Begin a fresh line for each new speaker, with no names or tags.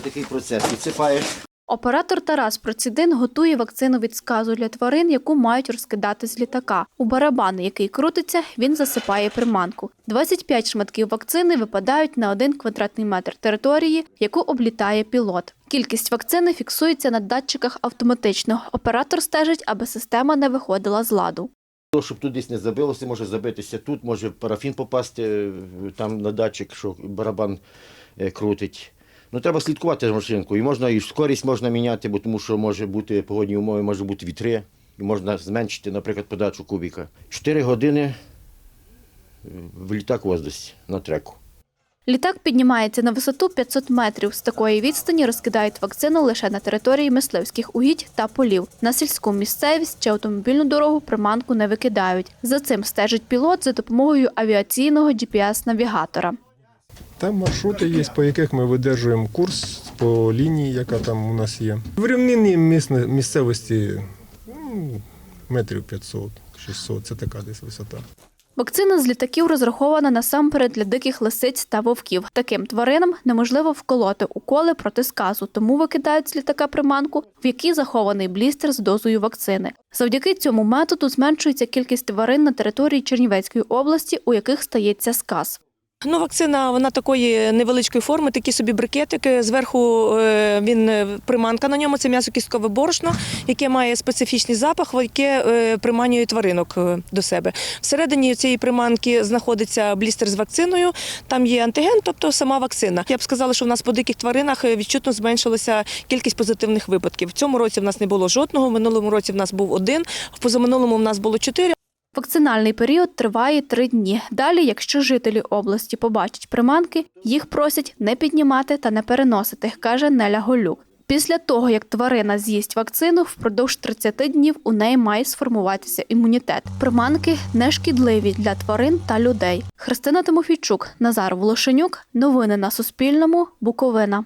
отакий процес. Відсипаєш
Оператор Тарас Процідин готує вакцину від сказу для тварин, яку мають розкидати з літака. У барабан, який крутиться, він засипає приманку. 25 шматків вакцини випадають на один квадратний метр території, яку облітає пілот. Кількість вакцини фіксується на датчиках автоматично. Оператор стежить, аби система не виходила з ладу.
То, щоб тут десь не забилося, може забитися тут, може парафін попасти е, там на датчик, що барабан е, крутить. Ну, треба слідкувати за машинкою. І можна і скорість можна міняти, бо тому що може бути погодні умови, може бути вітри, і можна зменшити, наприклад, подачу кубіка. Чотири години е, в літак воздусі на треку.
Літак піднімається на висоту 500 метрів. З такої відстані розкидають вакцину лише на території мисливських угідь та полів. На сільську місцевість чи автомобільну дорогу приманку не викидають. За цим стежить пілот за допомогою авіаційного GPS-навігатора.
Там маршрути є, по яких ми видержуємо курс по лінії, яка там у нас є. В рівнині місцевості ну, метрів 500-600, це така десь висота.
Вакцина з літаків розрахована насамперед для диких лисиць та вовків. Таким тваринам неможливо вколоти уколи проти сказу, тому викидають з літака приманку, в якій захований блістер з дозою вакцини. Завдяки цьому методу зменшується кількість тварин на території Чернівецької області, у яких стається сказ.
Ну, вакцина вона такої невеличкої форми, такі собі брикетики. Зверху е, він е, приманка на ньому. Це м'ясо-кісткове борошно, яке має специфічний запах, яке е, приманює тваринок до себе. Всередині цієї приманки знаходиться блістер з вакциною. Там є антиген, тобто сама вакцина. Я б сказала, що в нас по диких тваринах відчутно зменшилася кількість позитивних випадків. В цьому році в нас не було жодного. В минулому році в нас був один. В позаминулому в нас було чотири.
Вакцинальний період триває три дні. Далі, якщо жителі області побачать приманки, їх просять не піднімати та не переносити, каже Неля Голюк. Після того, як тварина з'їсть вакцину, впродовж 30 днів у неї має сформуватися імунітет. Приманки не шкідливі для тварин та людей. Христина Тимофійчук, Назар Волошенюк. Новини на Суспільному. Буковина.